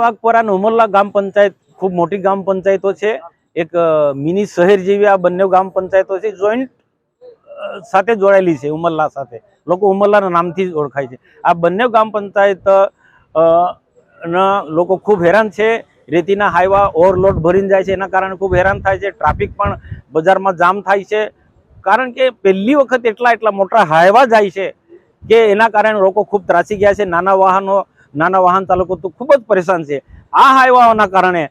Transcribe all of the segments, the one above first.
વાઘપરા અને ઉમરલા ગામ પંચાયત ખૂબ મોટી ગ્રામ પંચાયતો છે. એક મિની શહેર જેવી આ બંને ગ્રામ પંચાયતો છે. જોઈન્ટ સાથે જોડાયેલી છે, ઉમરલા સાથે. લોકો ઉમરલાના નામથી જ ઓળખાય છે. આ બંને ગ્રામ પંચાયત ના લોકો ખૂબ હેરાન છે. રેતીના હાઈવા ઓવરલોડ ભરીને જાય છે. એના કારણે ખૂબ હેરાન થાય છે. ટ્રાફિક પણ બજારમાં જામ થાય છે. કારણ કે પહેલી વખત એટલા એટલા મોટા હાઈવા જાય છે કે એના કારણે લોકો ખૂબ ત્રાસી ગયા છે. નાના વાહનો નાના વાહન ચાલકો તો ખૂબ જ પરેશાન છે. આ હાઈવાઓના કારણે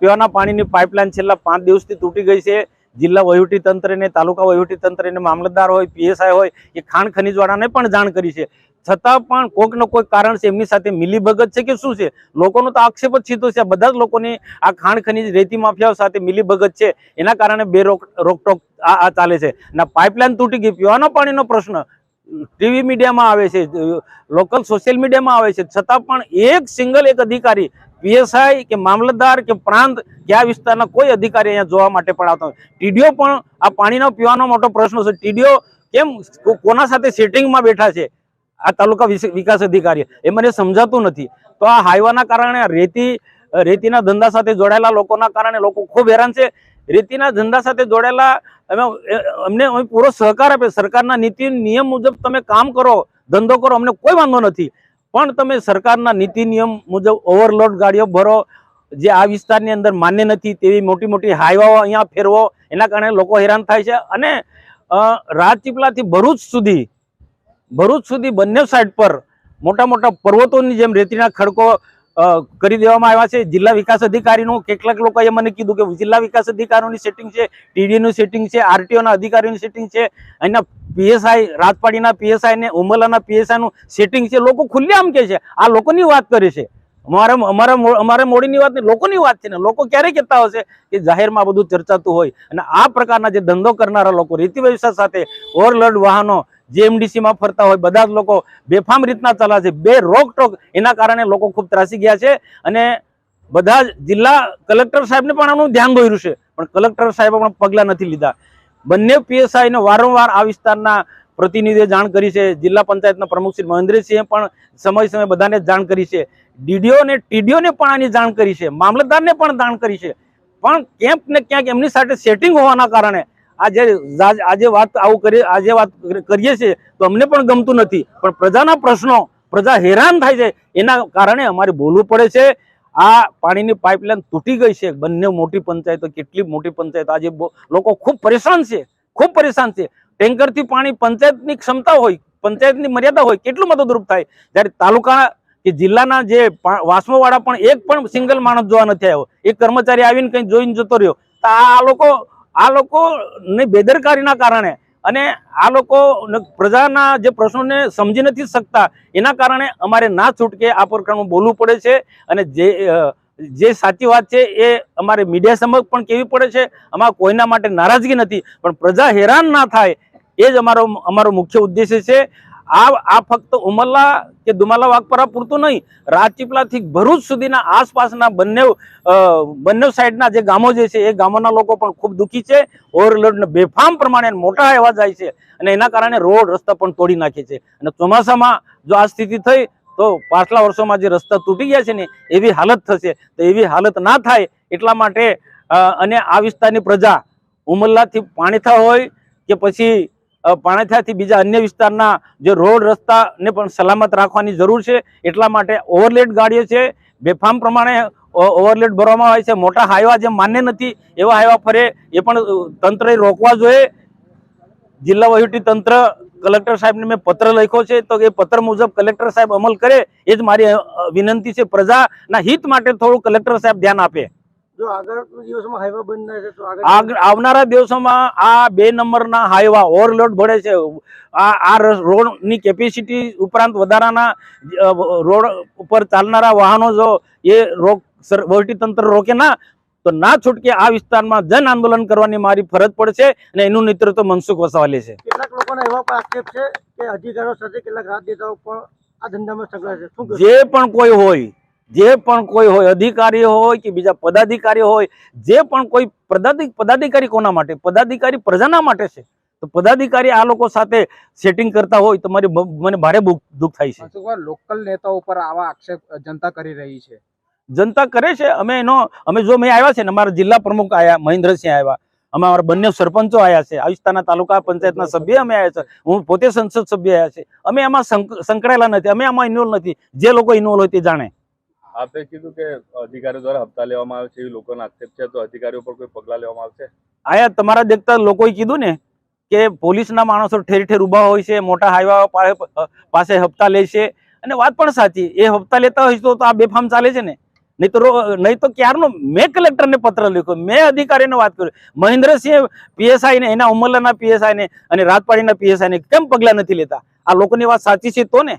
પીવાના પાણીની પાઇપલાઇન છેલ્લા પાંચ દિવસથી તૂટી ગઈ છે. જિલ્લા વહીવટી તંત્રને, તાલુકા વહીવટી તંત્રને, મામલતદાર હોય, પીએસઆઈ હોય કે ખાણ ખનીજવાળાને પણ જાણ કરી છે. છતાં પણ કોઈક ને કોઈક કારણ છે, એમની સાથે મિલીભગત છે કે શું છે? લોકોનો તો આક્ષેપ જ સીધો છે. બધા જ લોકોની આ ખાણ ખનીજ રેતી માફિયાઓ સાથે મિલીભગત છે. એના કારણે બે રોક રોકટોક આ ચાલે છે. ના પાઇપલાઇન તૂટી ગઈ. પીવાના પાણીનો પ્રશ્ન ટીવી મીડિયામાં આવે છે, લોકલ સોશિયલ મીડિયામાં આવે છે. છતાં પણ એક સિંગલ એક અધિકારી, પીએસઆઈ કે મામલતદાર કે પ્રાંત કે આ વિસ્તારના કોઈ અધિકારી અહીંયા જોવા માટે પણ આવતા ટીડીઓ પણ આ પાણીનો પીવાનો મોટો પ્રશ્ન છે. ટીડીઓ કેમ કોના સાથે સેટિંગમાં બેઠા છે? આ તાલુકા વિકાસ અધિકારી. એ મને સમજાતું નથી. તો આ હાઈવાના કારણે રેતી, રેતીના ધંધા સાથે જોડાયેલા લોકોના કારણે લોકો ખૂબ હેરાન છે. રેતીના ધંધા સાથે જોડાયેલા અમે અમને અમે પૂરો સહકાર આપે સરકારના નીતિ, નિયમ મુજબ તમે કામ કરો, ધંધો કરો, અમને કોઈ વાંધો નથી. પણ તમે સરકારના નીતિ, નિયમ મુજબ ઓવરલોડ ગાડીઓ ભરો, જે આ વિસ્તારની અંદર માન્ય નથી તેવી મોટી મોટી હાઈવાઓ અહીંયા ફેરવો, એના કારણે લોકો હેરાન થાય છે. અને રાજપીપળાથી ભરૂચ સુધી ભરૂચ સુધી બંને સાઈડ પર મોટા મોટા પર્વતોની જેમ રેતીના ખડકો કરી દેવામાં આવ્યા છે. જિલ્લા વિકાસ અધિકારીનું કેટલાક લોકોએ મને કીધું કે જિલ્લા વિકાસ અધિકારીઓની સેટિંગ છે ટીડીનું સેટિંગ છે આરટીઓના અધિકારીઓની સેટિંગ છે. અહીંના પીએસઆઈ રાજપાડીના પીએસઆઈ ને ઉમરલાના પીએસઆઈનું સેટિંગ છે. લોકો ખુલ્લેઆમ કે છે. આ લોકોની વાત કરે છે. અમારા અમારા અમારા મોડીની વાત નહીં, લોકોની વાત છે ને. લોકો ક્યારે કહેતા હશે કે જાહેરમાં બધું ચર્ચાતું હોય? અને આ પ્રકારના જે ધંધો કરનારા લોકો, રીતિ વ્યવસાય સાથે ઓવરલોડ વાહનો JMDC માં ફરતા હોય, બધા જ લોકો બેફામ રીતના ચાલે છે. બે રોકટોક એના કારણે લોકો ખૂબ ત્રાસી ગયા છે અને બધા જ જિલ્લા કલેક્ટર સાહેબને પણ આનું ધ્યાન દોર્યું છે. પણ કલેક્ટર સાહેબે પણ પગલાં નથી લીધા. બંને પીએસઆઈને વારંવાર આ વિસ્તારના પ્રતિનિધિએ જાણ કરી છે. જિલ્લા પંચાયતના પ્રમુખ શ્રી મહેન્દ્રસિંહે પણ સમય સમય બધાને જાણ કરી છે. ડીડીઓ ને ટીડીઓને પણ આની જાણ કરી છે. મામલતદારને પણ જાણ કરી છે. પણ ક્યાંક ને ક્યાંક એમની સાથે સેટિંગ હોવાના કારણે આજે આજે વાત આવું કરી આજે વાત કરીએ છીએ, તો અમને પણ ગમતું નથી. પણ પ્રજાના પ્રશ્નો, પ્રજા હેરાન થાય છે, એના કારણે અમારે બોલવું પડે છે. આ પાણીની પાઇપલાઇન તૂટી ગઈ છે. બંને મોટી પંચાયતો, કેટલી મોટી પંચાયતો, આજે લોકો ખૂબ પરેશાન છે, ખૂબ પરેશાન છે. ટેન્કરથી પાણી પંચાયતની ક્ષમતા હોય, પંચાયતની મર્યાદા હોય, કેટલું મદદરૂપ થાય? જ્યારે તાલુકા કે જિલ્લાના જે વાસમોવાળા પણ એક પણ સિંગલ માણસ જોવા નથી આવ્યો. એક કર્મચારી આવીને કંઈ જોઈને જતો રહ્યો. તો આ આ લોકો આ લોકોની બેદરકારીના કારણે અને આ લોકો પ્રજાના જે પ્રશ્નોને સમજી નથી શકતા, એના કારણે અમારે ના છૂટકે આ પ્રકારનું બોલવું પડે છે અને જે જે સાચી વાત છે એ અમારે મીડિયા સમક્ષ પણ કેવી પડે છે. અમારા કોઈના માટે નારાજગી નથી, પણ પ્રજા હેરાન ના થાય, એ જ અમારો અમારો મુખ્ય ઉદ્દેશ્ય છે. આ આ ફક્ત ઉમરલા કે દુમાલા વાઘપરા પૂરતું નહીં. રાજપીપળાથી ભરૂચ સુધીના આસપાસના બંને બંને સાઈડના જે ગામો જે છે, એ ગામોના લોકો પણ ખૂબ દુઃખી છે. ઓવરલોડને બેફામ પ્રમાણે મોટા એવા જાય છે અને એના કારણે રોડ રસ્તા પણ તોડી નાખે છે. અને ચોમાસામાં જો આ સ્થિતિ થઈ, તો પાછલા વર્ષોમાં જે રસ્તા તૂટી ગયા છે ને, એવી હાલત થશે. તો એવી હાલત ના થાય એટલા માટે અને આ વિસ્તારની પ્રજા ઉમરલાથી પાણીથા હોય કે પછી પાણીથાથી બીજા અન્ય વિસ્તારના જે રોડ, રસ્તાને પણ સલામત રાખવાની જરૂર છે. એટલા માટે ઓવરલેડ ગાડીઓ છે. બેફામ પ્રમાણે ઓવરલેડ ભરવામાં આવે છે. મોટા હાઈવા જે માન્ય નથી એવા હાઈવા ફરે. એ પણ તંત્રએ રોકવા જોઈએ. જિલ્લા વહીવટી તંત્ર કલેક્ટર સાહેબને મેં પત્ર લખ્યો છે. તો એ પત્ર મુજબ કલેક્ટર સાહેબ અમલ કરે. એ જ મારી વિનંતી છે. પ્રજાના હિત માટે થોડું કલેક્ટર સાહેબ ધ્યાન આપે. જો આગળ દિવસોમાં હાઈવા બંધ ના તો આગળ આવનારા દિવસોમાં આ બે નંબરના હાઈવા ઓવરલોડ ભળે છે. આ આ રોડની કેપેસિટી ઉપરાંત વધારાના રોડ ઉપર ચાલનારા વાહનો જો એ રોક તંત્ર રોકે ના તો ના છૂટકે આ વિસ્તારમાં જન આંદોલન કરવાની મારી ફરજ પડશે અને એનું નેતૃત્વ મનસુખ વસાવાલે છે. કેટલાક લોકોના એવા પણ આક્ષેપ છે કે અધિકારીઓ સાથે કેટલાક રાજનેતાઓ પણ આ ધંધામાં સંકળાય છે? જે પણ કોઈ હોય જે પણ કોઈ હોય અધિકારી હોય કે બીજા પદાધિકારી હોય જે પણ કોઈ પદાધિ પદાધિકારી કોના માટે? પદાધિકારી પ્રજાના માટે છે. તો પદાધિકારી આ લોકો સાથે સેટિંગ કરતા હોય તો મારી મને ભારે દુઃખ થાય છે. લોકલ નેતાઓ પર આવા આક્ષેપ જનતા કરી રહી છે? જનતા કરે છે. અમે એનો અમે જો મેં આવ્યા છે ને અમારા જિલ્લા પ્રમુખ આવ્યા મહેન્દ્રસિંહ આવ્યા. અમે અમારા બંને સરપંચો આવ્યા છે. આવિસ્તાના તાલુકા પંચાયતના સભ્ય અમે આવ્યા છે. હું પોતે સંસદ સભ્ય આવ્યા છે. અમે એમાં સંકળાયેલા નથી. અમે આમાં ઇન્વોલ્વ નથી. જે લોકો ઇન્વોલ્વ હોય તે જાણે. આપે કીધું કે અધિકારીઓ દ્વારા હપ્તા લેવામાં આવે છે, એવી લોકોનો આક્ષેપ છે, તો અધિકારીઓ પર કોઈ પગલા લેવામાં આવશે? આયા તમારા દેખતા લોકોએ કીધું ને કે પોલીસના માણસો ઠેર ઠેર ઊભા હોય છે, મોટા હાઈવા પાસે હપ્તા લે છે. અને વાત પણ સાચી, એ હપ્તા લેતા હોય તો આ બેફામ ચાલે છે ને. નહીં તો નહીં તો ક્યારનો, મેં કલેક્ટરને પત્ર લખ્યો, મેં અધિકારીને વાત કરી. મહેન્દ્રસિંહ પીએસઆઈ ને એના ઉમરલાના પીએસઆઈ ને અને રાજપાડીના પીએસઆઈ ને કેમ પગલા નથી લેતા? આ લોકોની વાત સાચી છે તો ને?